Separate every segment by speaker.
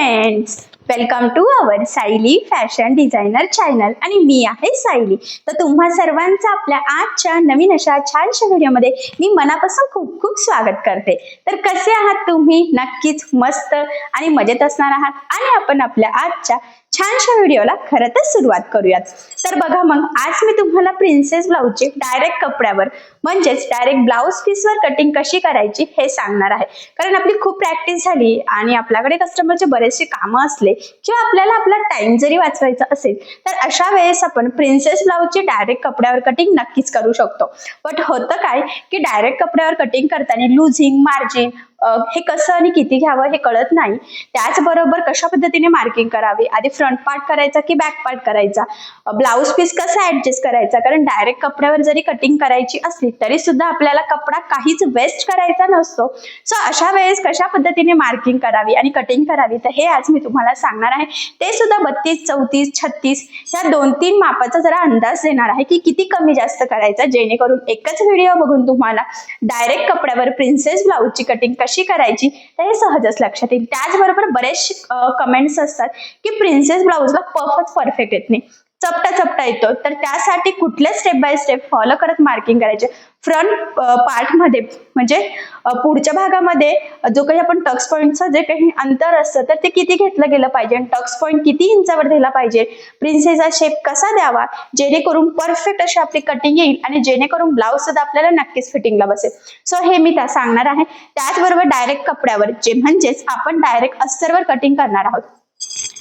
Speaker 1: Friends welcome to our Sayali fashion designer channel आणि मी आहे सायली तर तुम्हा सर्वांचं आपल्या आजच्या नवीन अशा छानशा व्हिडिओमध्ये मी मनापासून खूप खूप स्वागत करते. तर कसे आहात तुम्ही? नक्कीच मस्त आणि मजेत असणार आहात. आणि आपण आपल्या आजच्या छानशा व्हिडिओला खरं तर सुरुवात करूयात. तर बघा मग आज मी तुम्हाला प्रिन्सेस ब्लाऊजचे डायरेक्ट कपड्यावर म्हणजेच डायरेक्ट ब्लाऊज पीसवर कटिंग कशी करायची हे सांगणार आहे. कारण आपली खूप प्रॅक्टिस झाली आणि आपल्याकडे कस्टमरचे बरेचसे कामं असले किंवा आपल्याला आपला टाइम जरी वाचवायचा असेल तर अशा वेळेस आपण प्रिन्सेस ब्लाऊजची डायरेक्ट कपड्यावर कटिंग नक्कीच करू शकतो. बट होतं काय की डायरेक्ट कपड्यावर कटिंग करताना लुझिंग मार्जिन हे कसं आणि किती घ्यावं हे कळत नाही. त्याचबरोबर कशा पद्धतीने मार्किंग करावी? आधी फ्रंट पार्ट करायचा की बॅक पार्ट करायचा? ब्लाऊज पीस कसा ऍडजस्ट करायचा? कारण डायरेक्ट कपड्यावर जरी कटिंग करायची असली तरी सुद्धा आपल्याला कपडा काहीच वेस्ट करायचा नसतो. सो अशा वेळेस कशा पद्धतीने मार्किंग करावी आणि कटिंग करावी? तर हे आज मी तुम्हाला सांगणार आहे. ते सुद्धा बत्तीस चौतीस छत्तीस या दोन तीन मापाचा जरा अंदाज देणार आहे की किती कमी जास्त करायचा जेणेकरून एकच व्हिडिओ बघून तुम्हाला डायरेक्ट कपड्यावर प्रिन्सेस ब्लाऊजची कटिंग कशी करायची तर हे सहजच लक्षात येईल. त्याचबरोबर बरेचसे कमेंट्स असतात की प्रिन्सेस ब्लाऊजला पफच परफेक्ट येत नाही. चपटा चपटा येतो. तर त्यासाठी कुठले स्टेप बाय स्टेप फॉलो करत मार्किंग करायचे? फ्रंट पार्टमध्ये म्हणजे पुढच्या भागामध्ये जो काही आपण टक्स पॉईंटचं जे काही अंतर असतं तर ते किती घेतलं गेलं पाहिजे? आणि टक्स पॉईंट किती इंचावर दिला पाहिजे? प्रिन्सेसचा शेप कसा द्यावा? जेणेकरून परफेक्ट अशी आपली कटिंग येईल आणि जेणेकरून ब्लाऊज सुद्धा आपल्याला नक्कीच फिटिंगला बसेल. सो हे मी त्या सांगणार आहे. त्याचबरोबर डायरेक्ट कपड्यावर जे म्हणजेच आपण डायरेक्ट अस्तरवर कटिंग करणार आहोत.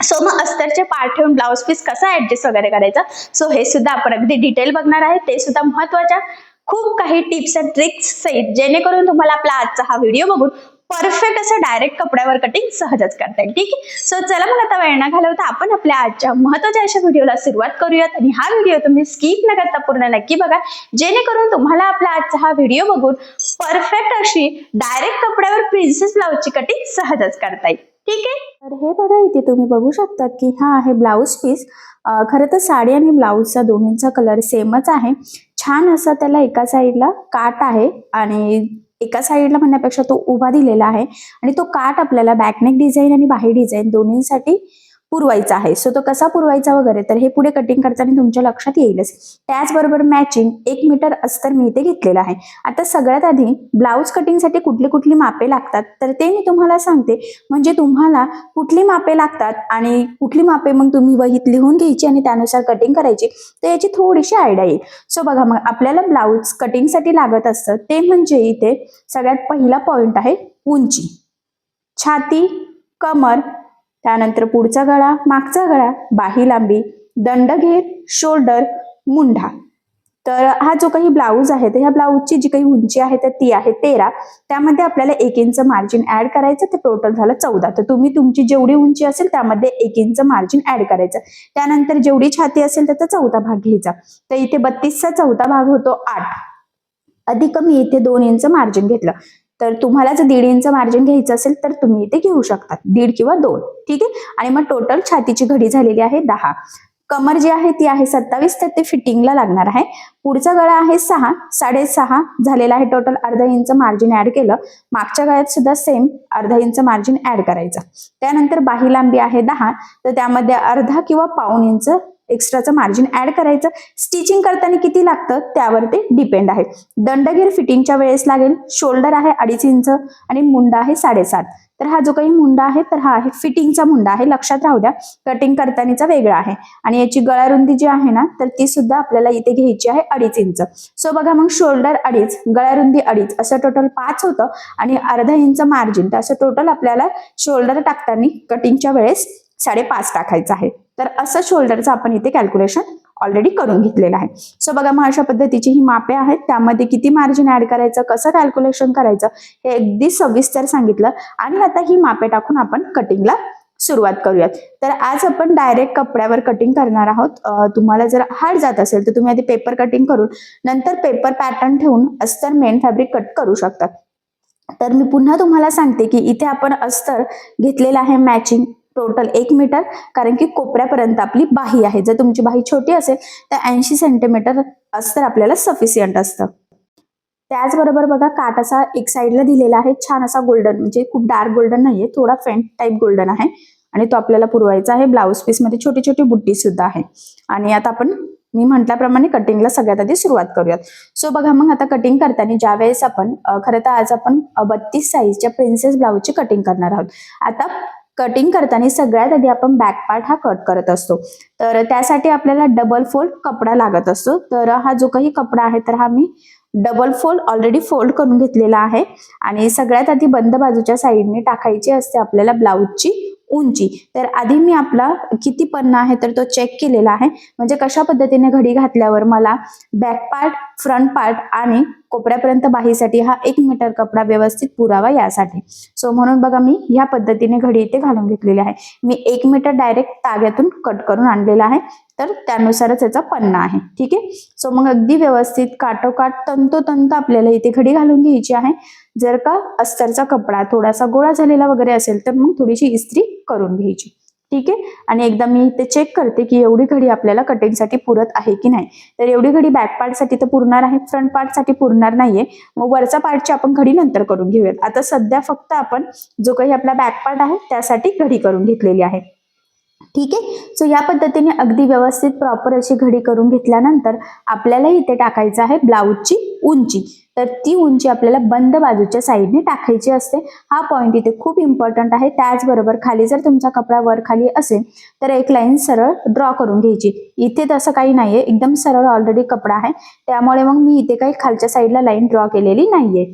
Speaker 1: सो मग अस्तरचे पार्ट ठेवून ब्लाऊज पीस कसा ऍडजस्ट वगैरे करायचा? सो हे सुद्धा आपण अगदी डिटेल बघणार आहे. ते सुद्धा महत्त्वाच्या. खूप काही टिप्स अँड ट्रिक्स सहित जेणेकरून तुम्हाला आपला आजचा हा व्हिडिओ बघून परफेक्ट असं डायरेक्ट कपड्यावर कटिंग सहजच करता येईल. ठीक आहे? सो चला मग आता वेळ न घालवता आपण आपल्या आजच्या महत्त्वाच्या अशा व्हिडिओला सुरुवात करूयात. आणि हा व्हिडिओ तुम्ही स्किप न करता पूर्ण नक्की बघा. जेणेकरून तुम्हाला आपला आजचा हा व्हिडिओ बघून परफेक्ट अशी डायरेक्ट कपड्यावर प्रिन्सेस ब्लाऊजची कटिंग सहजच करता येईल. ठीक आहे?
Speaker 2: तर हे बघा इथे तुम्ही बघू शकतात की हा आहे ब्लाऊज पीस खरं तर साडी आणि ब्लाऊजचा दोन्हींचा कलर सेमच आहे. छान असा त्याला एका साईडला काट आहे आणि एका साईडला म्हणण्यापेक्षा तो उभा दिलेला आहे. आणि तो काट आपल्याला बॅकनेक डिझाईन आणि बाही डिझाईन दोन्हींसाठी पुरवायचा आहे. सो तो कसा पुरवायचा वगैरे तर हे पुढे कटिंग करताना तुमच्या लक्षात येईलच. त्याचबरोबर मॅचिंग एक मीटर अस्तर मी इथे घेतलेलं आहे. आता सगळ्यात आधी ब्लाऊज कटिंगसाठी कुठली कुठली मापे लागतात? तर ते मी तुम्हाला सांगते. म्हणजे तुम्हाला कुठली मापे लागतात आणि कुठली मापे मग तुम्ही वहीत लिहून घ्यायची आणि त्यानुसार कटिंग करायची तर याची थोडीशी आयडिया येईल. सो बघा मग आपल्याला ब्लाऊज कटिंगसाठी लागत असतं ते म्हणजे इथे सगळ्यात पहिला पॉइंट आहे उंची. छाती कमर त्यानंतर पुढचा गळा मागचा गळा बाही लांबी दंड घेर शोल्डर मुंढा. तर हा जो काही ब्लाऊज आहे तर ह्या ब्लाऊजची जी काही उंची आहे तर ती आहे तेरा. त्यामध्ये आपल्याला एक इंच मार्जिन ऍड करायचं ते टोटल झालं चौदा. तर तुम्ही तुमची जेवढी उंची असेल त्यामध्ये एक इंच मार्जिन ऍड करायचं. त्यानंतर जेवढी छाती असेल त्याचा चौथा भाग घ्यायचा. तर इथे बत्तीसचा चौथा भाग होतो आठ. अधिक मी इथे दोन इंच मार्जिन घेतलं. तर तुम्हाला जर दीड इंच मार्जिन घ्यायचं असेल तर तुम्ही इथे घेऊ शकता. दीड किंवा दोन. ठीक आहे? आणि मग टोटल छातीची घडी झालेली आहे दहा. कमर जी आहे ती आहे सत्तावीस तर ते फिटिंगला लागणार आहे. पुढचा गळा आहे सहा. साडेसहा झालेला आहे टोटल अर्धा इंच मार्जिन ऍड केलं. मागच्या गळ्यात सुद्धा सेम अर्धा इंच मार्जिन ऍड करायचं. त्यानंतर बाही लांबी आहे दहा. तर त्यामध्ये अर्धा किंवा पाऊन इंच एक्स्ट्राचं मार्जिन ऍड करायचं. स्टिचिंग करताना किती लागतं? त्यावर ते डिपेंड आहे. दंडगीर फिटिंगच्या वेळेस लागेल. शोल्डर आहे अडीच इंच आणि मुंडा आहे साडेसात. तर हा जो काही मुंडा आहे तर हा आहे फिटिंगचा मुंडा आहे. लक्षात राहू द्या कटिंग करतानाचा वेगळा आहे. आणि याची गळारुंदी जी आहे ना तर ती सुद्धा आपल्याला इथे घ्यायची आहे अडीच इंच. सो बघा मग शोल्डर अडीच गळारुंदी अडीच असं टोटल पाच होतं आणि अर्धा इंच मार्जिन. तर असं टोटल आपल्याला शोल्डर टाकताना कटिंगच्या वेळेस साडेपाच टाकायचं आहे. तर असं शोल्डरचं आपण इथे कॅल्क्युलेशन ऑलरेडी करून घेतलेलं आहे. सो बघा मग अशा पद्धतीची ही मापे आहेत. त्यामध्ये किती मार्जिन ऍड करायचं कसं कॅल्क्युलेशन करायचं हे अगदी सविस्तर सांगितलं. आणि आता ही मापे टाकून आपण कटिंगला सुरुवात करूयात. तर आज आपण डायरेक्ट कपड्यावर कटिंग करणार आहोत. तुम्हाला जर हार्ड जात असेल तर तुम्ही आधी पेपर कटिंग करून नंतर पेपर पॅटर्न ठेवून अस्तर मेन फॅब्रिक कट करू शकतात तर मी पुन्हा तुम्हाला सांगते की इथे आपण अस्तर घेतलेलं आहे मॅचिंग टोटल एक मीटर कारण की कोपऱ्यापर्यंत आपली बाही आहे. जर तुमची बाही छोटी असेल तर ऐंशी सेंटीमीटर असतं आपल्याला सफिशियंट असतं. त्याचबरोबर बघा काट असा एक साईडला दिलेला आहे छान असा गोल्डन म्हणजे खूप डार्क गोल्डन नाहीये थोडा फेंट टाईप गोल्डन आहे. आणि तो आपल्याला पुरवायचा आहे ब्लाऊज पीसमध्ये छोटी छोटी बुट्टी सुद्धा आहे. आणि आता आपण मी म्हटल्याप्रमाणे कटिंगला सगळ्यात आधी सुरुवात करूयात. सो बघा मग आता कटिंग करताना ज्या वेळेस आपण खरं तर आज आपण बत्तीस साईजच्या प्रिन्सेस ब्लाऊजची कटिंग करणार आहोत. आता कटिंग करताना सगळ्यात आधी आपण बॅक पार्ट हा कट करत असतो. तर त्यासाठी आपल्याला डबल फोल्ड कपडा लागत असतो. तर हा जो काही कपडा आहे तर हा मी डबल फोल्ड ऑलरेडी फोल्ड करून घेतलेला आहे. आणि सगळ्यात आधी बंद बाजूच्या साईडने टाकायची असते आपल्याला ब्लाऊजची उंची. तर आधी मी आपला किती पन्ना आहे तर तो चेक केलेला आहे. म्हणजे कशा पद्धतीने घडी घातल्यावर मला बॅक पार्ट फ्रंट पार्ट आणि कोपऱ्यापर्यंत बाहीसाठी हा एक मीटर कपडा व्यवस्थित पुरावा यासाठी. सो म्हणून बघा मी ह्या पद्धतीने घडी इथे घालून घेतलेली आहे. मी एक मीटर डायरेक्ट ताग्यातून कट करून आणलेला आहे. तर त्यानुसारच याचा पन्ना आहे. ठीक आहे? सो मग अगदी व्यवस्थित काटोकाट तंतोतंत आपल्याला इथे घडी घालून घ्यायची आहे. जर का अस्तरचा कपडा थोडासा गोळा झालेला वगैरे असेल तर मग थोडीशी इस्त्री करून घ्यायची. ठीक आहे? आणि एकदा मी इथे चेक करते की एवढी घडी आपल्याला कटिंगसाठी पुरत आहे की नाही. तर एवढी घडी बॅक पार्टसाठी तर पुरणार आहे फ्रंट पार्टसाठी पुरणार नाहीये. मग वरचा पार्टची आपण घडी नंतर करून घेऊयात. आता सध्या फक्त आपण जो काही आपला बॅक पार्ट आहे त्यासाठी घडी करून घेतलेली आहे. ठीक आहे? सो या पद्धतीने अगदी व्यवस्थित प्रॉपर अशी घडी करून घेतल्यानंतर आपल्याला इथे टाकायचं आहे ब्लाऊजची उंची. तर ती उंची आपल्याला बंद बाजूच्या साईडने टाकायची असते. हा पॉईंट इथे खूप इम्पॉर्टंट आहे. त्याचबरोबर खाली जर तुमचा कपडा वर खाली असेल तर एक लाईन सरळ ड्रॉ करून घ्यायची. इथे तसं काही नाहीये. एकदम सरळ ऑलरेडी कपडा आहे. त्यामुळे मग मी इथे काही खालच्या साईडला लाईन ड्रॉ केलेली नाहीये.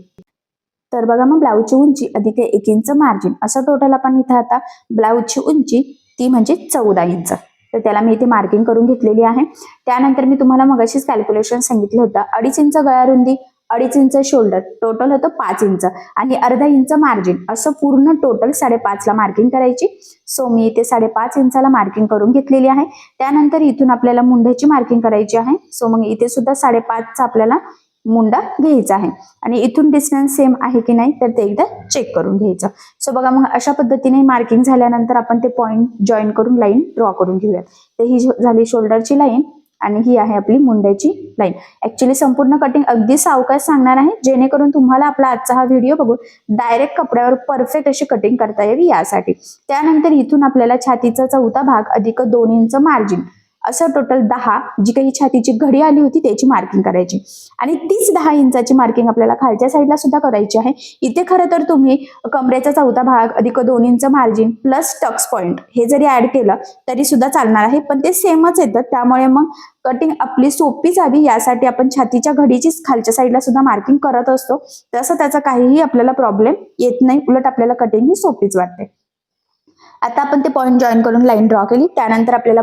Speaker 2: तर बघा मग ब्लाऊजची उंची अधिक एक इंच मार्जिन असं टोटल आपण इथे आता ब्लाऊजची उंची ती म्हणजे चौदा इंच. तर त्याला मी इथे मार्किंग करून घेतलेली आहे. त्यानंतर मी तुम्हाला मगाशीच कॅल्क्युलेशन सांगितलं होतं. अडीच इंच गळा रुंदी अडीच इंच शोल्डर टोटल होतं पाच इंच. आणि अर्धा इंच मार्जिन असं पूर्ण टोटल साडेपाचला मार्किंग करायची. सो मी इथे साडेपाच इंचाला मार्किंग करून घेतलेली आहे. त्यानंतर इथून आपल्याला मुंड्याची मार्किंग करायची आहे. सो मग इथे सुद्धा साडेपाचचा आपल्याला मुंडा घ्यायचा आहे. आणि इथून डिस्टन्स सेम आहे की नाही तर ते एकदा चेक करून घ्यायचं. सो बघा मग अशा पद्धतीने मार्किंग झाल्यानंतर आपण ते पॉईंट जॉईन करून लाईन ड्रॉ करून घेऊयात. तर ही झाली शोल्डरची लाईन आणि ही आहे आपली मुंड्याची लाईन ऍक्च्युली संपूर्ण कटिंग अगदी सावकाश सांगणार आहे जेणेकरून तुम्हाला आपला आजचा हा व्हिडिओ बघून डायरेक्ट कपड्यावर परफेक्ट अशी कटिंग करता यावी यासाठी. त्यानंतर इथून आपल्याला छातीचा चौथा भाग अधिक दोन इंच मार्जिन असं टोटल दहा जी काही छातीची घडी आली होती त्याची मार्किंग करायची. आणि तीच दहा इंचाची मार्किंग आपल्याला खालच्या साईडला सुद्धा करायची आहे. इथे खरं तर तुम्ही कमरेचा चौथा भाग अधिक दोन inch margin plus tucks point हे जरी ऍड केलं तरी सुद्धा चालणार आहे. पण ते सेमच येतं. त्यामुळे मग कटिंग आपली सोपी जावी यासाठी आपण छातीच्या घडीचीच खालच्या साईडला सुद्धा मार्किंग करत असतो. तसं त्याचा काहीही आपल्याला प्रॉब्लेम येत नाही. उलट आपल्याला कटिंग ही सोपीच वाटते. आता आपण ते पॉईंट जॉईन करून लाईन ड्रॉ केली. त्यानंतर आपल्याला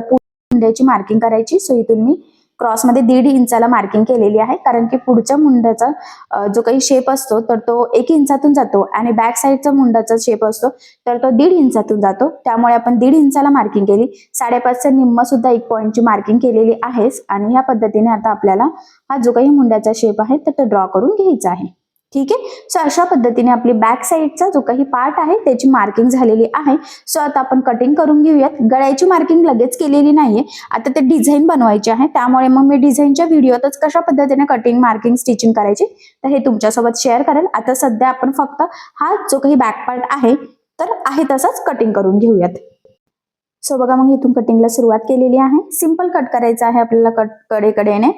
Speaker 2: मुंड्याची मार्किंग करायची. सो इथून मी क्रॉसमध्ये दीड इंचाला मार्किंग केलेली आहे. कारण की पुढच्या मुंड्याचा जो काही शेप असतो तर तो एक इंचातून जातो आणि बॅक साईडचा मुंडाचा शेप असतो तर तो दीड इंचातून जातो. त्यामुळे आपण दीड इंचाला मार्किंग केली. साडेपाचचं निम्म सुद्धा एक पॉईंटची मार्किंग केलेली आहेच आणि ह्या पद्धतीने आता आपल्याला हा जो काही मुंड्याचा शेप आहे तर तो ड्रॉ करून घ्यायचा आहे. ठीक आहे? सो अशा पद्धतीने आपली बॅक साईडचा जो काही पार्ट आहे त्याची मार्किंग झालेली आहे. सो आता आपण कटिंग करून घेऊयात. गळ्याची मार्किंग लगेच केलेली नाहीये. आता ते डिझाईन बनवायची आहे. त्यामुळे मग मी डिझाईनच्या व्हिडिओतच कशा पद्धतीने कटिंग मार्किंग स्टिचिंग करायची? तर हे तुमच्यासोबत शेअर करेल. आता सध्या आपण फक्त हा जो काही बॅक पार्ट आहे तर आहे तसाच कटिंग करून घेऊयात. सो बघा मग इथून कटिंगला सुरुवात केलेली आहे. सिंपल कट करायचं आहे आपल्याला कट कडेकडेने.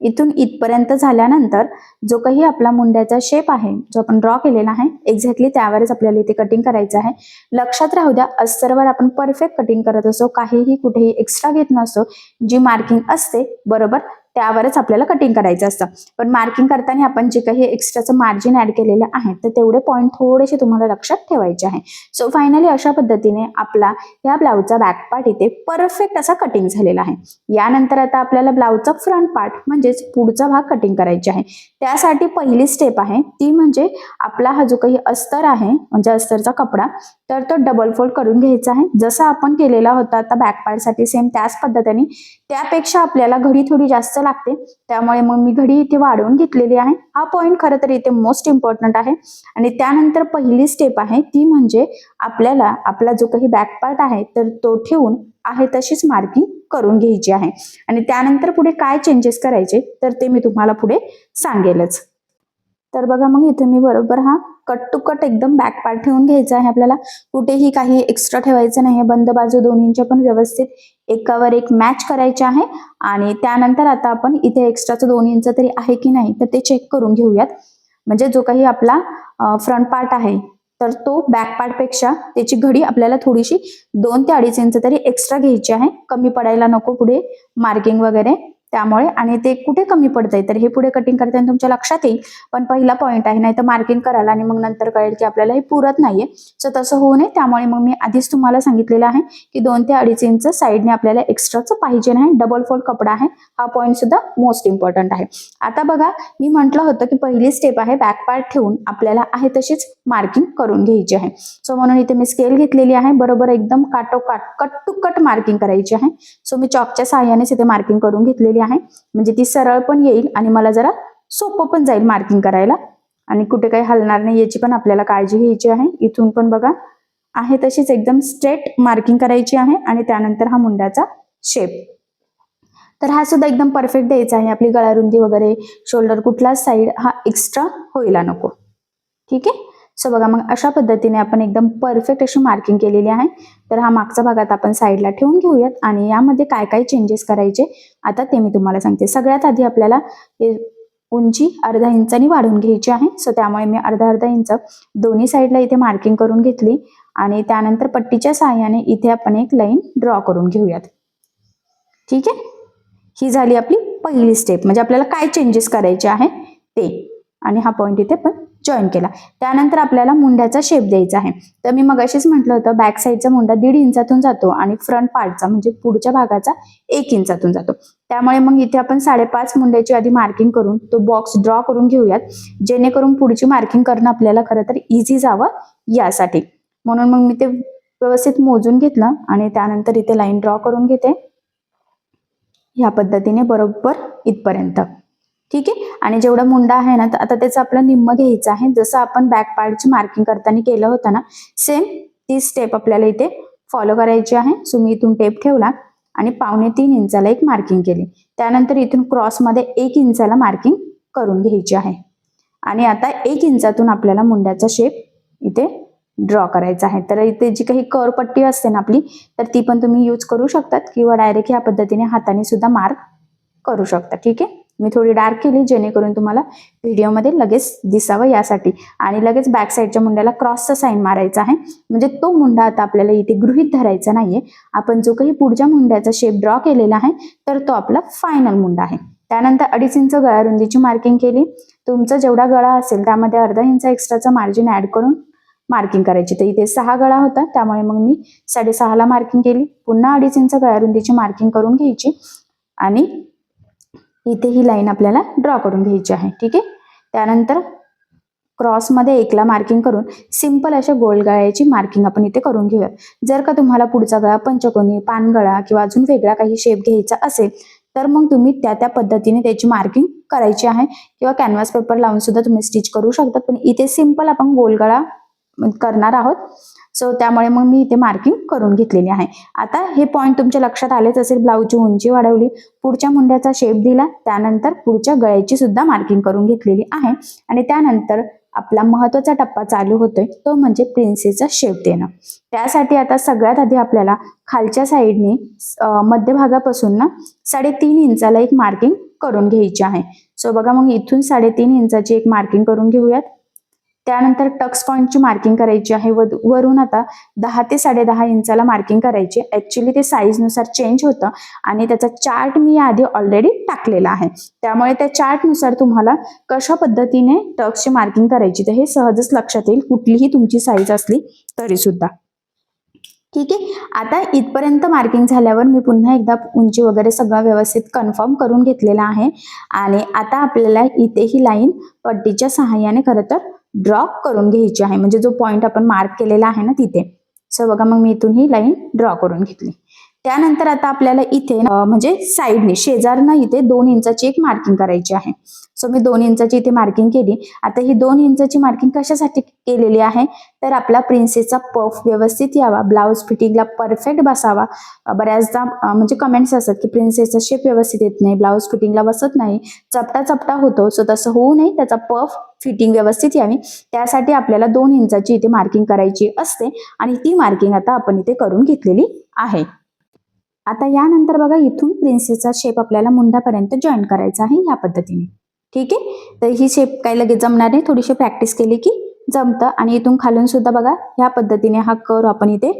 Speaker 2: इथून इथपर्यंत झाल्यानंतर जो काही आपला मुंड्याचा शेप आहे जो आपण ड्रॉ केलेला आहे एक्झॅक्टली त्यावरच आपल्याला इथे कटिंग करायचं आहे. लक्षात राहू द्या अस्तरवर आपण परफेक्ट कटिंग करत असतो काहीही कुठेही एक्स्ट्रा घेत नसतो जी मार्किंग असते बरोबर? त्यावरच आपल्याला कटिंग करायचं असतं. पण मार्किंग करताना आपण जे काही एक्स्ट्राचं मार्जिन ऍड केलेलं आहे तर तेवढे पॉईंट थोडेसे तुम्हाला लक्षात ठेवायचे आहे. सो फायनली अशा पद्धतीने आपला या ब्लाऊजचा बॅक पार्ट इथे परफेक्ट असा कटिंग झालेला आहे. यानंतर आता आपल्याला ब्लाऊजचा फ्रंट पार्ट म्हणजेच पुढचा भाग कटिंग करायचे आहे. त्यासाठी पहिली स्टेप आहे ती म्हणजे आपला हा जो काही अस्तर आहे म्हणजे अस्तरचा कपडा तर तो डबल फोल्ड करून घ्यायचा आहे. जसा आपण केलेला होता आता बॅक पार्टसाठी सेम त्याच पद्धतीने. त्यापेक्षा आपल्याला घडी थोडी जास्त लागते. त्यामुळे मग मी घडी इथे वाढवून घेतलेली आहे. हा पॉईंट खरं तर इथे मोस्ट इम्पॉर्टंट आहे. आणि त्यानंतर पहिली स्टेप आहे ती म्हणजे आपल्याला आपला जो काही बॅक पार्ट आहे तर तो ठेवून आहे तशीच मार्किंग करून घ्यायची आहे. आणि त्यानंतर पुढे काय चेंजेस करायचे तर ते मी तुम्हाला पुढे सांगेलच. तर बघा मग इथे मी बरोबर हा कट टू कट एकदम बॅक पार्ट ठेवून घ्यायचा आहे आपल्याला. कुठेही काही एक्स्ट्रा ठेवायचं नाही. बंद बाजू दोन्हींच्या पण व्यवस्थित एकावर एक मॅच करायचे आहे. आणि त्यानंतर आता आपण इथे एक्स्ट्राचं दोन इंच तरी आहे की नाही तर ते चेक करून घेऊयात. म्हणजे जो काही आपला फ्रंट पार्ट आहे तर तो बॅक पार्टपेक्षा त्याची घडी आपल्याला थोडीशी दोन ते अडीच इंच तरी एक्स्ट्रा घ्यायची आहे. कमी पडायला नको पुढे. मार्किंग वगैरे. त्यामुळे आणि ते कुठे कमी पडतंय? तर हे पुढे कटिंग करताना तुमच्या लक्षात येईल. पण पहिला पॉईंट आहे नाही तर मार्किंग करायला आणि मग नंतर कळेल की आपल्याला हे पुरत नाहीये. सो तसं होऊ नये. त्यामुळे मग मी आधीच तुम्हाला सांगितलेलं आहे की दोन ते अडीच इंच साईडने आपल्याला एक्स्ट्राचं पाहिजे नाही. डबल फोल्ड कपडा आहे. हा पॉईंट सुद्धा मोस्ट इम्पॉर्टंट आहे. आता बघा मी म्हटलं होतं की पहिली स्टेप आहे बॅक पार्ट ठेवून आपल्याला आहे तशीच मार्किंग करून घ्यायची आहे. सो म्हणून इथे मी स्केल घेतलेली आहे. बरोबर एकदम काटोकाट कट टू कट मार्किंग करायची आहे. सो मी चॉकच्या सहाय्यानेच इथे मार्किंग करून घेतलेली आहे. म्हणजे ती सरळ पण येईल आणि मला जरा सोपं पण जाईल मार्किंग करायला. आणि कुठे काही हलणार नाही याची पण आपल्याला काळजी घ्यायची आहे. इथून पण बघा आहे तशीच एकदम स्ट्रेट मार्किंग करायची आहे आणि त्यानंतर हा मुंड्याचा शेप तर हा सुद्धा एकदम परफेक्ट द्यायचा आहे. आपली गळारुंदी वगैरे शोल्डर कुठलाच साईड हा एक्स्ट्रा होईला नको. ठीक आहे? सो बघा मग अशा पद्धतीने आपण एकदम परफेक्ट अशी मार्किंग केलेली आहे. तर हा मागचा भागात आपण साईडला ठेवून घेऊयात आणि यामध्ये काय काय चेंजेस करायचे आता ते मी तुम्हाला सांगते. सगळ्यात आधी आपल्याला हे उंची अर्धा इंचानी वाढवून घ्यायची आहे. सो त्यामुळे मी अर्धा अर्धा इंच दोन्ही साईडला इथे मार्किंग करून घेतली आणि त्यानंतर पट्टीच्या सहाय्याने इथे आपण एक लाईन ड्रॉ करून घेऊयात. ठीक आहे? ही झाली आपली पहिली स्टेप म्हणजे आपल्याला काय चेंजेस करायचे आहे ते. आणि हा पॉईंट इथे पण जॉईन केला. त्यानंतर आपल्याला मुंड्याचा शेप द्यायचा आहे. तर मी मग अशीच म्हटलं होतं बॅक साईडचा मुंडा दीड इंचातून जातो आणि फ्रंट पार्टचा म्हणजे पुढच्या भागाचा एक इंचातून जातो. त्यामुळे मग इथे आपण साडेपाच मुंड्याची आधी मार्किंग करून तो बॉक्स ड्रॉ करून घेऊयात. जेणेकरून पुढची मार्किंग करणं आपल्याला खरं तर इझी जावं यासाठी. म्हणून मग मी ते व्यवस्थित मोजून घेतलं आणि त्यानंतर इथे लाईन ड्रॉ करून घेते. ह्या पद्धतीने बरोबर इथपर्यंत. ठीक आहे? आणि जेवढा मुंडा आहे ना तर आता त्याचं आपलं निम्म घ्यायचं आहे. जसं आपण बॅक पार्टची मार्किंग करताना केलं होतं ना सेम ती स्टेप आपल्याला इथे फॉलो करायची आहे. सो मी इथून टेप ठेवला आणि पावणे तीन इंचाला एक मार्किंग केली. त्यानंतर इथून क्रॉसमध्ये एक इंचाला मार्किंग करून घ्यायची आहे. आणि आता एक इंचातून आपल्याला मुंड्याचा शेप इथे ड्रॉ करायचा आहे. तर इथे जी काही कर पट्टी असते ना आपली तर ती पण तुम्ही यूज करू शकतात किंवा डायरेक्ट ह्या पद्धतीने हाताने सुद्धा मार्क करू शकता. ठीक आहे? मी थोडी डार्क केली जेणेकरून तुम्हाला व्हिडिओमध्ये लगेच दिसावं यासाठी. आणि लगेच बॅक साईडच्या मुंड्याला क्रॉसचा साईन मारायचा आहे. म्हणजे तो मुंडा आता आपल्याला इथे गृहित धरायचा नाहीये. आपण जो काही पुढच्या मुंड्याचा शेप ड्रॉ केलेला आहे तर तो आपला फायनल मुंडा आहे. त्यानंतर अडीच इंच गळारुंदीची मार्किंग केली. तुमचा जेवढा गळा असेल त्यामध्ये अर्धा इंच एक्स्ट्राचा मार्जिन ऍड करून मार्किंग करायची. तर इथे सहा गळा होता त्यामुळे मग मी साडेसहाला मार्किंग केली. पुन्हा अडीच इंच गळारुंदीची मार्किंग करून घ्यायची. आणि इथे ही लाईन आपल्याला ड्रॉ करून घ्यायची आहे ठीक आहे? त्यानंतर क्रॉसमध्ये एकला मार्किंग करून सिंपल अशा गोल गळ्याची मार्किंग आपण इथे करून घेऊयात. जर का तुम्हाला पुढचा गळा पंचकोनी पानगळा किंवा अजून वेगळा काही शेप घ्यायचा असेल तर मग तुम्ही त्या त्या पद्धतीने त्याची मार्किंग करायची आहे. किंवा कॅनव्हास पेपर लावून सुद्धा तुम्ही स्टिच करू शकता. पण इथे सिंपल आपण गोलगळा करणार आहोत. सो त्यामुळे मग मी इथे मार्किंग करून घेतलेली आहे. आता हे पॉईंट तुमच्या लक्षात आलेच असेल ब्लाऊजची उंची वाढवली पुढच्या मुंड्याचा शेप दिला त्यानंतर पुढच्या गळ्याची सुद्धा मार्किंग करून घेतलेली आहे. आणि त्यानंतर आपला महत्त्वाचा टप्पा चालू होतोय तो म्हणजे प्रिन्सेसचा शेप देणं. त्यासाठी आता सगळ्यात आधी आपल्याला खालच्या साईडने मध्यभागापासून ना साडेतीन इंचाला एक मार्किंग करून घ्यायची आहे. सो बघा मग इथून साडेतीन इंचाची एक मार्किंग करून घेऊयात. त्यानंतर टक्स पॉईंटची मार्किंग करायची आहे. व वरून आता दहा ते साडेदहा इंचाला मार्किंग करायची. ऍक्च्युली ते साईजनुसार चेंज होतं आणि त्याचा चार्ट मी आधी ऑलरेडी टाकलेला आहे. त्यामुळे त्या चार्टनुसार तुम्हाला कशा पद्धतीने टक्सची मार्किंग करायची तर हे सहजच लक्षात येईल. कुठलीही तुमची साईज असली तरी सुद्धा ठीक आहे? आता इथपर्यंत मार्किंग झाल्यावर मी पुन्हा एकदा उंची वगैरे सगळं व्यवस्थित कन्फर्म करून घेतलेला आहे. आणि आता आपल्याला इथे ही लाईन पट्टीच्या सहाय्याने खरं तर ड्रॉप करून घ्यायची आहे. म्हणजे जो पॉइंट आपण मार्क केलेला आहे ना तिथे. सो बघा मग मी इथून ही लाईन ड्रॉ करून घेतली. त्यानंतर आता आपल्याला इथे म्हणजे साईडने शेजारनं इथे दोन इंचाची एक मार्किंग करायची आहे. सो मी दोन इंचाची इथे मार्किंग केली. आता ही दोन इंचाची मार्किंग कशासाठी केलेली आहे? तर आपला प्रिन्सेसचा पफ व्यवस्थित यावा. ब्लाऊज फिटिंगला परफेक्ट बसावा. बऱ्याचदा म्हणजे कमेंट्स असतात की प्रिन्सेसचा शेप व्यवस्थित येत नाही. ब्लाऊज फिटिंगला बसत नाही. चपटा चपटा होतो. सो तसं होऊ नये. त्याचा पफ फिटिंग व्यवस्थित यावी. त्यासाठी आपल्याला दोन इंचाची इथे मार्किंग करायची असते आणि ती मार्किंग आता आपण इथे करून घेतलेली आहे. आता यानंतर बघा इथून प्रिन्सेसचा शेप आपल्याला मुंडापर्यंत जॉईन करायचा आहे या पद्धतीने. ठीक आहे? तर ही शेप काही लगेच जमणार नाही. थोडीशी प्रॅक्टिस केली की जमतं. आणि इथून खालून सुद्धा बघा ह्या पद्धतीने हा कर आपण इथे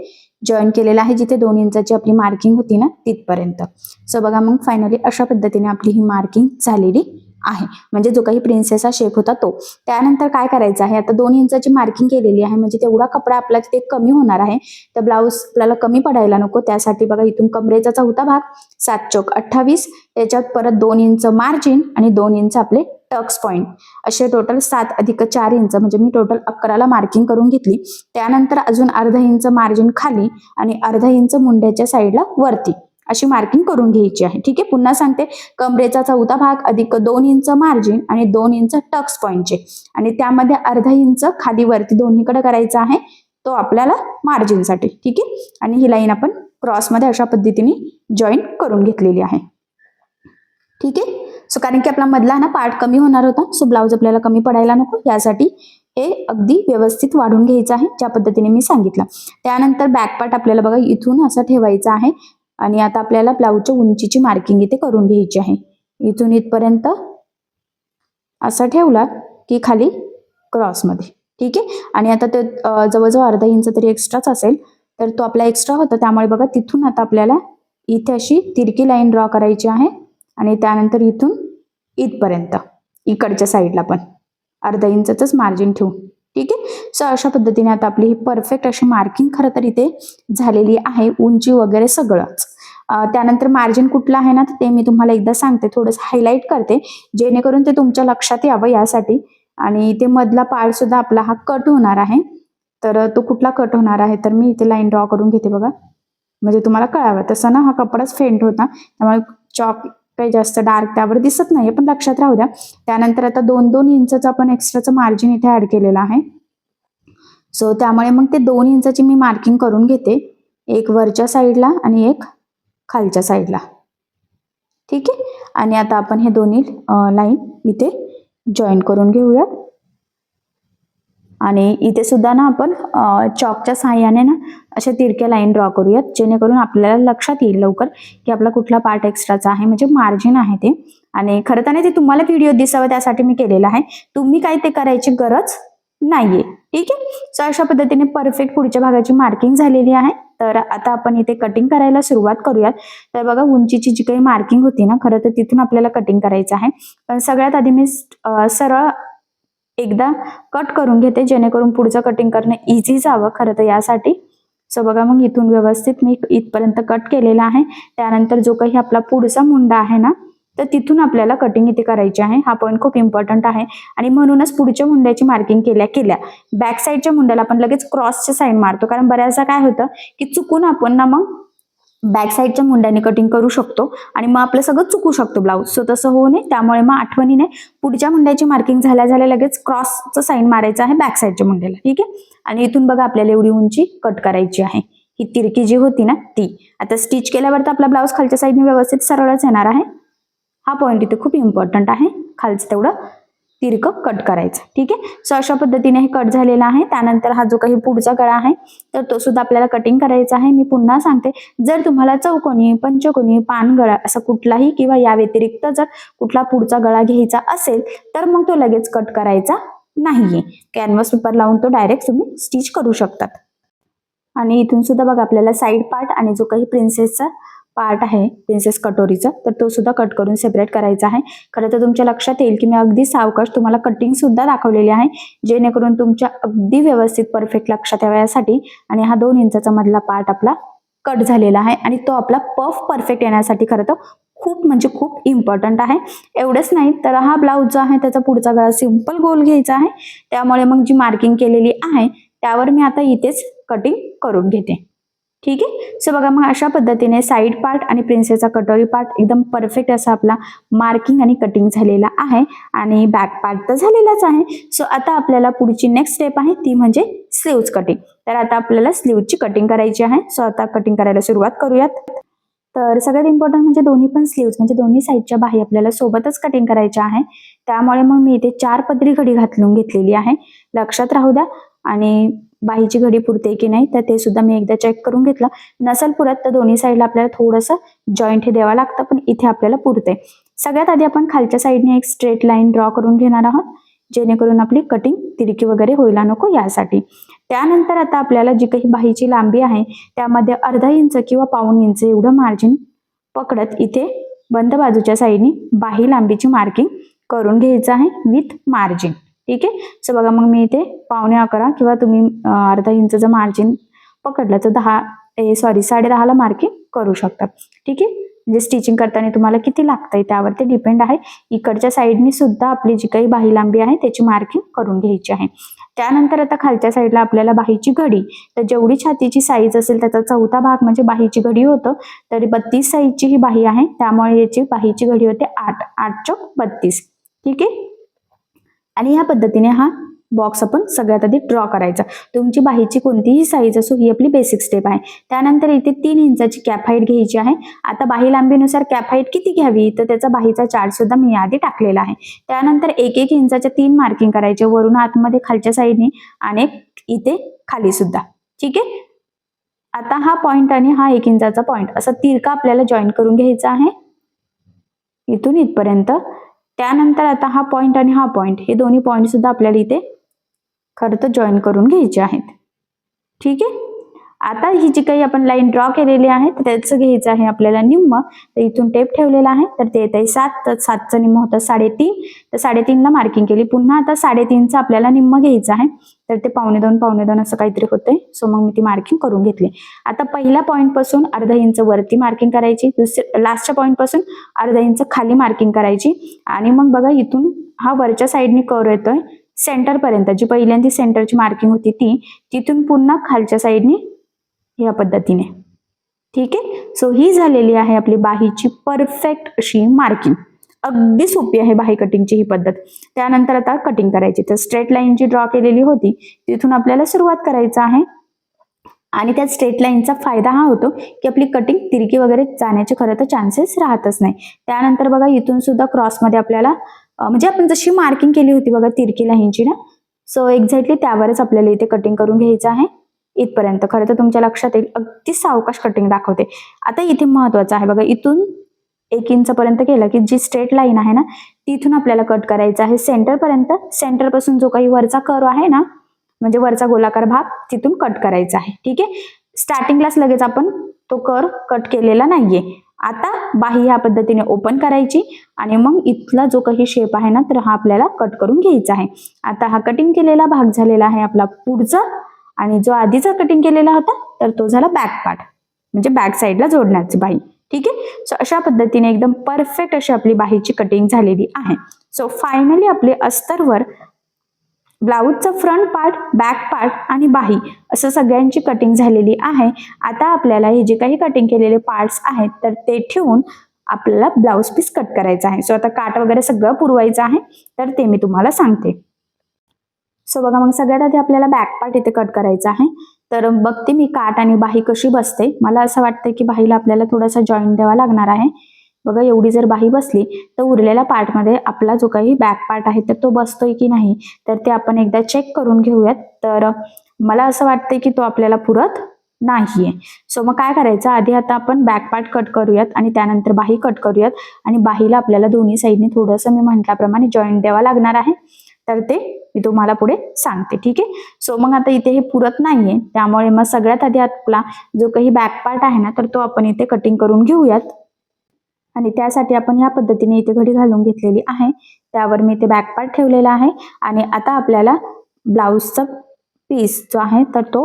Speaker 2: जॉईन केलेला आहे. जिथे दोन इंचाची आपली मार्किंग होती ना तिथपर्यंत. सो बघा मग फायनली अशा पद्धतीने आपली ही मार्किंग झालेली आहे. म्हणजे जो काही प्रिन्सेसचा शेप होता तो. त्यानंतर काय करायचं आहे? आता दोन इंचाची मार्किंग केलेली आहे. म्हणजे तेवढा कपडा आपला तिथे कमी होणार आहे. तर ब्लाऊज आपल्याला कमी पडायला नको. त्यासाठी बघा इथून कमरेचा होता भाग सात चौक अठ्ठावीस. त्याच्यात परत दोन इंच मार्जिन आणि दोन इंच आपले टक्स पॉईंट असे टोटल सात अधिक चार इंच. म्हणजे मी टोटल अकराला मार्किंग करून घेतली. त्यानंतर अजून अर्धा इंच मार्जिन खाली आणि अर्धा इंच मुंड्याच्या साईडला वरती. अशी मार्किंग करून घ्यायची आहे. ठीक आहे? पुन्हा सांगते. कमरेचा चौथा भाग अधिक दोन इंच मार्जिन आणि दोन इंच टक्स पॉईंटचे आणि त्यामध्ये अर्धा इंच खाली वरती दोन्हीकडे करायचा आहे. तो आपल्याला मार्जिनसाठी ठीक आहे? आणि ही लाईन आपण क्रॉसमध्ये अशा पद्धतीने जॉईन करून घेतलेली आहे. ठीक आहे? सो कारण की आपला मधला ना पार्ट कमी होणार होता. सो ब्लाऊज आपल्याला कमी पडायला नको. यासाठी हे अगदी व्यवस्थित वाढून घ्यायचं आहे. ज्या पद्धतीने मी सांगितलं. त्यानंतर बॅक पार्ट आपल्याला बघा इथून असं ठेवायचं आहे. आणि आता आपल्याला ब्लाऊजच्या उंचीची मार्किंग इथे करून घ्यायची आहे. इथून इथपर्यंत असा ठेवला की खाली क्रॉसमध्ये ठीक आहे? आणि आता ते जवळजवळ अर्धा इंच तरी एक्स्ट्राच असेल तर तो आपला एक्स्ट्रा होता. त्यामुळे बघा तिथून आता आपल्याला इथे अशी तिरकी लाईन ड्रॉ करायची आहे. आणि त्यानंतर इथून इथपर्यंत इकडच्या साईडला पण. अर्धा इंचच मार्जिन ठेवू ठीक आहे? सो अशा पद्धतीने आता आपली ही परफेक्ट अशी मार्किंग खरं तर इथे झालेली आहे. उंची वगैरे सगळंच. त्यानंतर मार्जिन कुठलं आहे ना तर ते मी तुम्हाला एकदा सांगते. थोडंसं हायलाईट करते. जेणेकरून ते तुमच्या लक्षात यावं यासाठी. आणि ते मधला पार्ट सुद्धा आपला हा कट होणार आहे. तर तो कुठला कट होणार आहे तर मी इथे लाईन ड्रॉ करून घेते बघा. म्हणजे तुम्हाला कळावं. तसं ना हा कपडाच फेंट होता. त्यामुळे चॉक काही जास्त डार्क त्यावर दिसत नाही पण लक्षात राहू द्या. त्यानंतर आता दोन दोन इंचचं आपण एक्स्ट्राचं मार्जिन इथे ऍड केलेलं आहे. सो त्यामुळे मग ते दोन इंचाची मी मार्किंग करून घेते. एक वरच्या साईडला आणि एक खालच्या साईडला. ठीक आहे? आणि आता आपण हे दोन्ही लाईन इथे जॉईन करून घेऊया आणि इथे सुद्धा ना आपण चॉकच्या साह्याने ना अशा तिरक्या लाईन ड्रॉ करूयात जेणेकरून आपल्याला लक्षात येईल लवकर की आपला कुठला पार्ट एक्स्ट्राचा आहे म्हणजे मार्जिन आहे ते. आणि खरं तर ते तुम्हाला व्हिडिओ दिसावं त्यासाठी मी केलेला आहे. तुम्ही काय ते करायची गरज नाहीये. ठीक आहे? सो अशा पद्धतीने परफेक्ट पुढच्या भागाची मार्किंग झालेली आहे. तर आता आपण इथे कटिंग करायला सुरुवात करूयात. तर बघा उंचीची जी काही मार्किंग होती ना खरं तर तिथून आपल्याला कटिंग करायचं आहे. पण सगळ्यात आधी मी सरळ एकदा कट करून घेते जेणेकरून पुढचं कटिंग करणं इझी जावं खरं तर यासाठी. सो बघा मग इथून व्यवस्थित मी इथपर्यंत कट केलेला आहे. त्यानंतर जो काही आपला पुढचा मुंडा आहे ना तर तिथून आपल्याला कटिंग इथे करायची आहे. हा पॉईंट खूप इम्पॉर्टंट आहे. आणि म्हणूनच पुढच्या मुंड्याची मार्किंग केल्या केल्या. बॅक साईडच्या मुंड्याला आपण लगेच क्रॉसच्या साईड मारतो. कारण बऱ्याचदा काय होतं की चुकून आपण ना मग बॅक साईडच्या मुंड्याने कटिंग करू शकतो. आणि मग आपलं सगळं चुकू शकतो ब्लाऊज सो तसं होऊ नये. त्यामुळे मग आठवणीने पुढच्या मुंड्याची मार्किंग झाल्या झाल्या लगेच क्रॉसचं साईन मारायचं आहे बॅक साईडच्या मुंड्याला. ठीक आहे? आणि इथून बघा आपल्याला एवढी उंची कट करायची आहे. ही तिरकी जी होती ना ती. आता स्टिच केल्यावर तर आपला ब्लाऊज खालच्या साईडने व्यवस्थित सरळच येणार आहे. हा पॉईंट इथे खूप इम्पॉर्टंट आहे. खालचं तेवढं तिरकं कट करायचं. ठीक आहे? सो अशा पद्धतीने हे कट झालेला आहे. त्यानंतर हा जो काही पुढचा गळा आहे तर तो सुद्धा आपल्याला कटिंग करायचा आहे. मी पुन्हा सांगते जर तुम्हाला चौकोनी पंचकोनी पानगळा असा कुठलाही किंवा या व्यतिरिक्त जर कुठला पुढचा गळा घ्यायचा असेल तर मग तो लगेच कट करायचा नाहीये. कॅनव्हास पेपर लावून तो डायरेक्ट तुम्ही स्टिच करू शकतात. आणि इथून सुद्धा बघा आपल्याला साईड पार्ट आणि जो काही प्रिन्सेसचा पार्ट आहे प्रिन्सेस कटोरीचा तर तो सुद्धा कट करून सेपरेट करायचा आहे. खरं तर तुमच्या लक्षात येईल की मी अगदी सावकाश तुम्हाला कटिंग सुद्धा दाखवलेली आहे. जेणेकरून तुमच्या अगदी व्यवस्थित परफेक्ट लक्षात यावं यासाठी. आणि हा दोन इंचाचा मधला पार्ट आपला कट झालेला आहे. आणि तो आपला पफ परफेक्ट येण्यासाठी खरं तर खूप म्हणजे खूप इम्पॉर्टंट आहे. एवढंच नाही तर हा ब्लाऊज जो आहे त्याचा पुढचा गळा सिंपल गोल घ्यायचा आहे. त्यामुळे मग जी मार्किंग केलेली आहे त्यावर मी आता इथेच कटिंग करून घेते. ठीक आहे? सो बघा मग अशा पद्धतीने साईड पार्ट आणि प्रिन्सेसचा कटोरी पार्ट एकदम परफेक्ट असा आपला मार्किंग आणि कटिंग झालेला आहे. आणि बॅक पार्ट तर झालेलाच आहे. सो आता आपल्याला पुढची नेक्स्ट स्टेप आहे ती म्हणजे स्लीव्ज कटिंग तर आता आपल्याला स्लीव्हची कटिंग करायची आहे. सो आता कटिंग करायला सुरुवात करूयात. तर सगळ्यात इम्पॉर्टंट म्हणजे दोन्ही पण स्लीव्ज म्हणजे दोन्ही साईडच्या बाही आपल्याला सोबतच कटिंग करायच्या आहे. त्यामुळे मग मी इथे चार पदरी घडी घातलून घेतलेली आहे. लक्षात राहू द्या. आणि बाहीची घडी पुरते की नाही तर ते सुद्धा मी एकदा चेक करून घेतलं. नसेल पुरत तर दोन्ही साईडला आपल्याला थोडंसं जॉईंट हे द्यावं लागतं पण इथे आपल्याला पुरते. सगळ्यात आधी आपण खालच्या साईडने एक स्ट्रेट लाईन ड्रॉ करून घेणार आहोत जेणेकरून आपली कटिंग तिरकी वगैरे होईला नको यासाठी. त्यानंतर आता आपल्याला जी काही बाहीची लांबी आहे त्यामध्ये अर्धा इंच किंवा पाऊण इंच एवढं मार्जिन पकडत इथे बंद बाजूच्या साईडने बाही लांबीची मार्किंग करून घ्यायचं आहे विथ मार्जिन ठीक आहे? सो बघा मग मी इथे पावणे अकरा किंवा तुम्ही अर्धा अर्धा इंचचं मार्जिन पकडलं तर दहा सॉरी साडे दहाला मार्किंग करू शकता. ठीक आहे? म्हणजे स्टिचिंग करताना तुम्हाला किती लागतंय त्यावरती डिपेंड आहे. इकडच्या साईडनी सुद्धा आपली जी काही बाही लांबी आहे त्याची मार्किंग करून घ्यायची आहे. त्यानंतर आता खालच्या साईडला आपल्याला बाहीची घडी. तर जेवढी छातीची साईज असेल त्याचा चौथा भाग म्हणजे बाहीची घडी होतं. तरी बत्तीस साईजची ही बाही आहे. त्यामुळे याची बाहीची घडी होते आठ आठ चौक बत्तीस. ठीक आहे? आणि ह्या पद्धतीने हा बॉक्स आपण सगळ्यात आधी ड्रॉ करायचा. तुमची बाहीची कोणतीही साईज असो ही आपली बेसिक स्टेप आहे. त्यानंतर इथे तीन इंचाची कॅप हाईट घ्यायची आहे. आता बाही लांबीनुसार कॅप हाईट किती घ्यावी? तर त्याचा बाहीचा चार्ट सुद्धा मी आधी टाकलेला आहे. त्यानंतर एक एक इंचाच्या तीन मार्किंग करायचे. वरून आतमध्ये खालच्या साईडने आणि इथे खाली सुद्धा. ठीक आहे? आता हा पॉइंट आणि हा एक इंचाचा पॉइंट असा तिरका आपल्याला जॉईन करून घ्यायचा आहे. इथून इथपर्यंत त्यानंतर आता हा पॉइंट आणि हा पॉइंट हे दोन्ही पॉइंट सुद्धा आपल्याला इथे खरं तर जॉईन करून घ्यायचे आहेत. ठीक आहे? आता ही जी काही आपण लाईन ड्रॉ केलेली आहे तर त्याचं घ्यायचं आहे आपल्याला निम्म. तर इथून टेप ठेवलेला आहे तर ते येत आहे सात. तर सातचं निम्म होतं साडेतीन. तर साडेतीनला मार्किंग केली. पुन्हा आता साडेतीनचं आपल्याला निम्म घ्यायचं आहे. तर ते पावणे दोन पावणे दोन असं काहीतरी होतंय. सो मग मी ती मार्किंग करून घेतली. आता पहिल्या पॉईंटपासून अर्धा इंच वरती मार्किंग करायची. दुसऱ्या लास्टच्या पॉईंटपासून अर्धा इंच खाली मार्किंग करायची. आणि मग बघा इथून हा वरच्या साईडने कर येतोय. सेंटरपर्यंत जी पहिल्यांदा सेंटरची मार्किंग होती ती तिथून पुन्हा खालच्या साईडने या पद्धतीने. ठीक? आहे सो ही झालेली आहे आपली बाहीची परफेक्ट अशी मार्किंग अगदी सोपी आहे बाही कटिंगची ही पद्धत. त्यानंतर आता कटिंग करायची. तर स्ट्रेट लाईन जी ड्रॉ केलेली होती तिथून आपल्याला सुरुवात करायचं आहे. आणि त्या स्ट्रेट लाईनचा फायदा हा होतो की आपली कटिंग तिरकी वगैरे जाण्याचे खरं तर चान्सेस राहतच नाही. त्यानंतर बघा इथून सुद्धा क्रॉसमध्ये आपल्याला म्हणजे आपण जशी मार्किंग केली होती बघा तिरकी लाईनची ना. सो एक्झॅक्टली त्यावरच आपल्याला इथे कटिंग करून घ्यायचं आहे. इथपर्यंत. खरं तर तुमच्या लक्षात येईल. अगदी सावकाश कटिंग दाखवते. आता इथे महत्वाचं आहे बघा इथून एक इंच पर्यंत केलं की जी स्ट्रेट लाईन आहे ना तिथून आपल्याला कट करायचं आहे. सेंटर पर्यंत सेंटरपासून जो काही वरचा कर्व आहे ना म्हणजे वरचा गोलाकार भाग तिथून कट करायचा आहे. ठीक आहे? स्टार्टिंगलाच लगेच आपण तो कर कट केलेला नाहीये. आता बाही ह्या पद्धतीने ओपन करायची आणि मग इथला जो काही शेप आहे ना तर हा आपल्याला कट करून घ्यायचा आहे. आता हा कटिंग केलेला भाग झालेला आहे आपला पुढचा आणि जो आधीचा कटिंग केलेला होता तर तो झाला बॅक पार्ट म्हणजे बॅक साईडला जोडण्याची बाही. ठीक आहे? सो अशा पद्धतीने एकदम परफेक्ट अशी आपली बाहीची कटिंग झालेली आहे. सो फायनली आपले अस्तरवर ब्लाऊजचं फ्रंट पार्ट बॅक पार्ट आणि बाही असं सगळ्यांची कटिंग झालेली आहे. आता आपल्याला हे जे काही कटिंग केलेले पार्ट्स आहेत तर ते ठेवून आपल्याला ब्लाऊज पीस कट करायचा आहे. सो आता काट वगैरे सगळं पुरवायचं आहे तर ते मी तुम्हाला सांगते. सो बघा मग सगळ्यात आधी आपल्याला बॅक पार्ट इथे कट करायचा आहे. तर बघते मी काट आणि बाही कशी बसते. मला असं वाटतं की बाहीला आपल्याला थोडासा जॉईंट द्यावा लागणार आहे. बघा एवढी जर बाही बसली तर उरलेल्या पार्टमध्ये आपला जो काही बॅक पार्ट आहे तर तो बसतोय की नाही तर ते आपण एकदा चेक करून घेऊयात. तर मला असं वाटतंय की तो आपल्याला पुरत नाहीये. सो मग काय करायचं? आधी आता आपण बॅक पार्ट कट करूयात आणि त्यानंतर बाही कट करूयात. आणि बाहीला आपल्याला दोन्ही साईडने थोडंसं मी म्हटल्याप्रमाणे जॉईंट द्यावा लागणार आहे. तर ते मी तुम्हाला पुढे सांगते ठीक आहे? सो मग आता इथे हे पुरत नाहीये त्यामुळे मग सगळ्यात आधी आपला जो काही बॅक पार्ट आहे ना तर तो आपण इथे कटिंग करून घेऊयात. आणि त्यासाठी आपण या पद्धतीने इथे घडी घालून घेतलेली आहे. त्यावर मी इथे बॅक पार्ट ठेवलेला आहे. आणि आता आपल्याला ब्लाऊजचा पीस जो आहे तर तो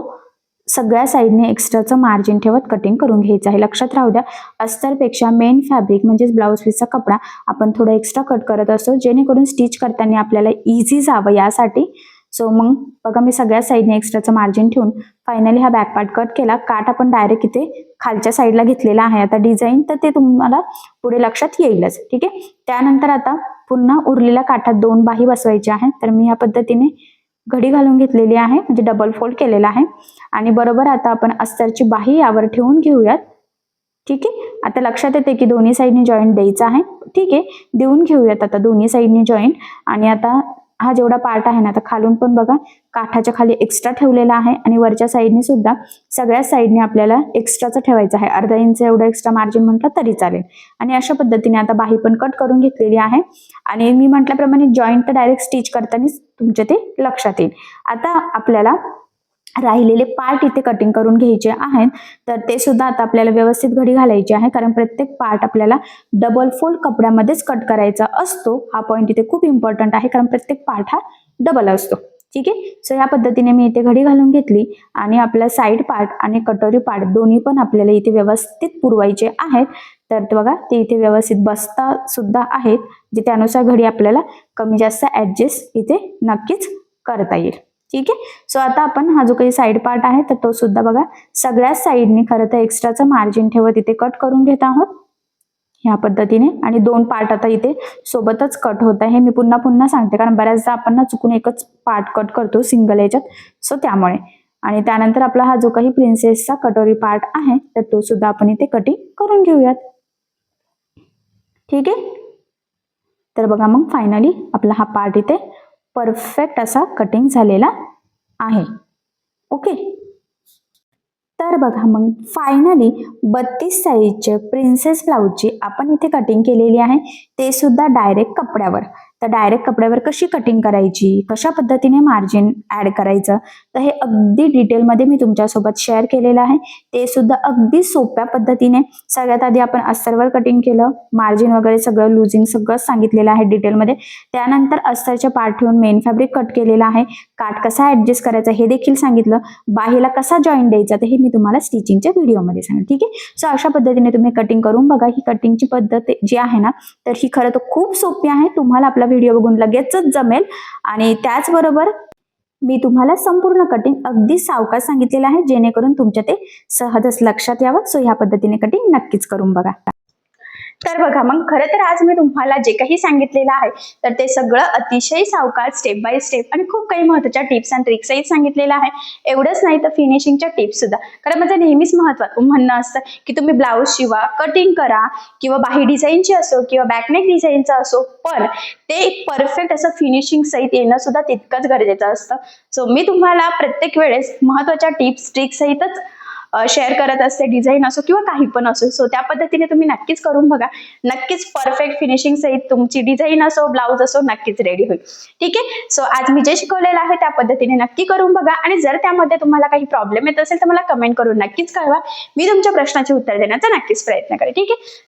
Speaker 2: सगळ्या साईडने एक्स्ट्राचं मार्जिन ठेवत कटिंग करून घ्यायचं आहे. लक्षात राहू द्या अस्तरपेक्षा मेन फॅब्रिक म्हणजेच ब्लाऊज पीसचा कपडा आपण थोडा एक्स्ट्रा कट करत असतो जेणेकरून स्टिच करताना आपल्याला इझी जावं यासाठी. सो मग बघा मी सगळ्या साईडने एक्स्ट्राचं मार्जिन ठेवून फायनली हा बॅक पार्ट कट केला. काट आपण डायरेक्ट इथे खालच्या साईडला घेतलेला आहे. आता डिझाईन तर ते तुम्हाला पुढे लक्षात येईलच. ठीक आहे? त्यानंतर आता पुन्हा उरलेल्या काठात दोन बाही बसवायच्या आहेत. तर मी या पद्धतीने घडी घालून घेतलेली आहे म्हणजे डबल फोल्ड केलेला आहे. आणि बरोबर आता आपण अस्तरची बाही यावर ठेवून घेऊयात. ठीक आहे? आता लक्षात येते की दोन्ही साईडने जॉईंट द्यायचा आहे. ठीक आहे? देऊन घेऊयात आता दोन्ही साईडने जॉईंट आणि आता हा जेवढा पार्ट आहे ना आता खालून पण बघा काठाच्या खाली एक्स्ट्रा ठेवलेला आहे आणि वरच्या साईडने सुद्धा सगळ्या साईडने आपल्याला एक्स्ट्राचं ठेवायचं आहे. अर्धा इंच एवढं एक्स्ट्रा मार्जिन म्हटलं तरी चालेल. आणि अशा पद्धतीने आता बाही पण कट करून घेतलेली आहे. आणि मी म्हटल्याप्रमाणे जॉईंट तर डायरेक्ट स्टिच करतानाच तुमच्या ते लक्षात येईल. आता आपल्याला राहिलेले पार्ट इथे कटिंग करून घ्यायचे आहेत. तर ते सुद्धा आता आपल्याला व्यवस्थित घडी घालायची आहे. कारण प्रत्येक पार्ट आपल्याला डबल फोल्ड कपड्यामध्येच कट करायचा असतो. हा पॉईंट इथे खूप इम्पॉर्टंट आहे. कारण प्रत्येक पार्ट हा डबल असतो. ठीक आहे? सो या पद्धतीने मी इथे घडी घालून घेतली आणि आपला साईड पार्ट आणि कटोरी पार्ट दोन्ही पण आपल्याला इथे व्यवस्थित पुरवायचे आहेत. तर बघा ते इथे व्यवस्थित बसता सुद्धा आहेत. जे त्यानुसार घडी आपल्याला कमी जास्त ऍडजस्ट इथे नक्कीच करता येईल. ठीक आहे? सो आता आपण हा जो काही साईड पार्ट आहे तर तो सुद्धा बघा. सगळ्याच साईडने खरं तर एक्स्ट्राचं मार्जिन ठेवत इथे कट करून घेत आहोत. ह्या पद्धतीने. आणि दोन पार्ट आता इथे सोबतच कट होत आहे. हे मी पुन्हा पुन्हा सांगते कारण बऱ्याचदा आपण ना चुकून एकच पार्ट कट करतो सिंगल याच्यात सो त्यामुळे. आणि त्यानंतर आपला हा जो काही प्रिन्सेसचा कटोरी पार्ट आहे तर तो सुद्धा आपण इथे कटिंग करून घेऊयात. ठीक आहे? तर बघा मग फायनली आपला हा पार्ट इथे परफेक्ट असा कटिंग झालेला आहे. ओके तर बघा मग फायनली बत्तीस साईजचे प्रिन्सेस ब्लाऊजची आपण इथे कटिंग केलेली आहे ते सुद्धा डायरेक्ट कपड्यावर. तर डायरेक्ट कपड्यावर कशी कटिंग करायची? कशा पद्धतीने मार्जिन ॲड करायचं? तर हे अगदी डिटेलमध्ये मी तुमच्यासोबत शेअर केलेलं आहे. ते सुद्धा अगदी सोप्या पद्धतीने. सगळ्यात आधी आपण अस्तरवर कटिंग केलं. मार्जिन वगैरे सगळं लुझिंग सगळं सांगितलेलं आहे डिटेलमध्ये त्यानंतर अस्तरच्या पार्ट ठेवून मेन फॅब्रिक कट केलेला आहे. काट कसा ऍडजस्ट करायचा हे देखील सांगितलं. बाहीला कसा जॉईन द्यायचा तर हे मी तुम्हाला स्टिचिंगच्या व्हिडिओमध्ये सांगेन. ठीक आहे? सो अशा पद्धतीने तुम्ही कटिंग करून बघा. ही कटिंगची पद्धत जी आहे ना तर ही खरं तर खूप सोपी आहे. तुम्हाला आपला व्हिडिओ बघून लगेचच जमेल. आणि त्याचबरोबर मी तुम्हाला संपूर्ण कटिंग अगदी सावकाश सांगितलेलं आहे जेणेकरून तुमच्या ते सहजच लक्षात यावं. सो ह्या पद्धतीने कटिंग नक्कीच करून बघा.
Speaker 1: तर बघा मग खरं तर आज मी तुम्हाला जे काही सांगितलेलं आहे तर ते सगळं अतिशय सावकाश स्टेप बाय स्टेप आणि खूप काही महत्त्वाच्या टिप्स अँड ट्रिक्सही सांगितलेलं आहे. एवढंच नाही तर फिनिशिंगच्या टिप्स सुद्धा. कारण माझं म्हणजे नेहमीच महत्त्व म्हणणं असतं की तुम्ही ब्लाऊज शिवा कटिंग करा किंवा बाही डिझाईनची असो किंवा बॅकनेक डिझाईनचा असो पण ते परफेक्ट असं फिनिशिंग सहित येणं सुद्धा तितकंच गरजेचं असतं. सो मी तुम्हाला प्रत्येक वेळेस महत्त्वाच्या टिप्स ट्रिक्स सहितच शेअर करत असते डिझाईन असो किंवा काही पण असो. सो त्या पद्धतीने तुम्ही नक्कीच करून बघा. नक्कीच परफेक्ट फिनिशिंग सहित तुमची डिझाईन असो ब्लाऊज असो नक्कीच रेडी होईल. ठीक आहे? सो आज मी जे शिकवलेलं आहे त्या पद्धतीने नक्की करून बघा. आणि जर त्यामध्ये तुम्हाला काही प्रॉब्लेम येत असेल तर मला कमेंट करून नक्कीच कळवा. मी तुमच्या प्रश्नाचे उत्तर देण्याचा नक्कीच प्रयत्न करेन. ठीक आहे?